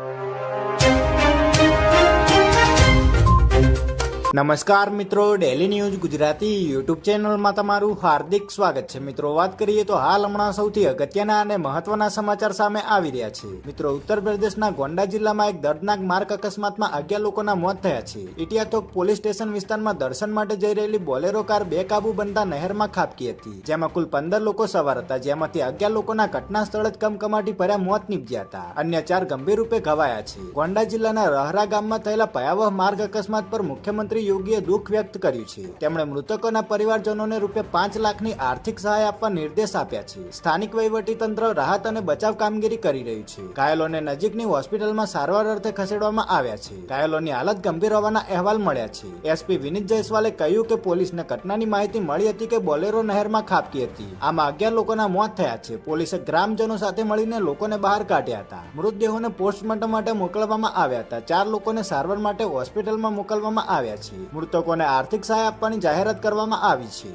you. નમસ્કાર મિત્રો daily news Gujarati YouTube ચેનલમાં તમારું હાર્દિક સ્વાગત છે. મિત્રો, વાત કરીએ તો હાલ હમણાં સૌથી અગત્યના અને મહત્વના સમાચાર સામે આવી રહ્યા છે. મિત્રો, ઉત્તર પ્રદેશના ગોંડા જિલ્લામાં એક દર્દનાક માર્ગ અકસ્માતમાં અગિયાર લોકોના મોત થયા છે. ઇટિયાતોક પોલીસ સ્ટેશન વિસ્તારમાં દર્શન માટે જઈ રહેલી બોલેરો કાર બેકાબુ બનતા નહેરમાં ખાબકી હતી. જેમાં કુલ પંદર લોકો સવાર હતા, જેમાંથી અગિયાર લોકોના ઘટના સ્થળે જ કમકમાટી ભર્યા મોત નીપજ્યા હતા. અન્ય ચાર ગંભીર રૂપે ઘવાયા છે. ગોંડા જિલ્લાના રહરા ગામમાં થયેલા ભયાવહ માર્ગ અકસ્માત પર મુખ્યમંત્રી યોગીએ દુઃખ વ્યક્ત કર્યું છે. તેમણે મૃતકોના પરિવારજનોને રૂપિયા પાંચ લાખની આર્થિક સહાય આપવા નિર્દેશ આપ્યા છે. સ્થાનિક વહીવટી તંત્ર રાહત અને બચાવ કામગીરી કરી રહ્યું છે. ઘાયલોને નજીકની હોસ્પિટલમાં સારવાર અર્થે ખસેડવામાં આવ્યા છે. ઘાયલોની હાલત ગંભીર હોવાના અહેવાલ મળ્યા છે. એસપી વિનીત જયસ્વાલે કહ્યું કે પોલીસને ઘટનાની માહિતી મળી હતી કે બોલેરો નહેરમાં ખાબકી હતી. આમાં અગિયાર લોકોના મોત થયા છે. પોલીસે ગ્રામજનો સાથે મળીને લોકોને બહાર કાઢ્યા હતા. મૃતદેહોને પોસ્ટમોર્ટમ માટે મોકલવામાં આવ્યા હતા. ચાર લોકોને સારવાર માટે હોસ્પિટલમાં મોકલવામાં આવ્યા છે. મૃતકોને આર્થિક સહાય આપવાની જાહેરાત કરવામાં આવી છે.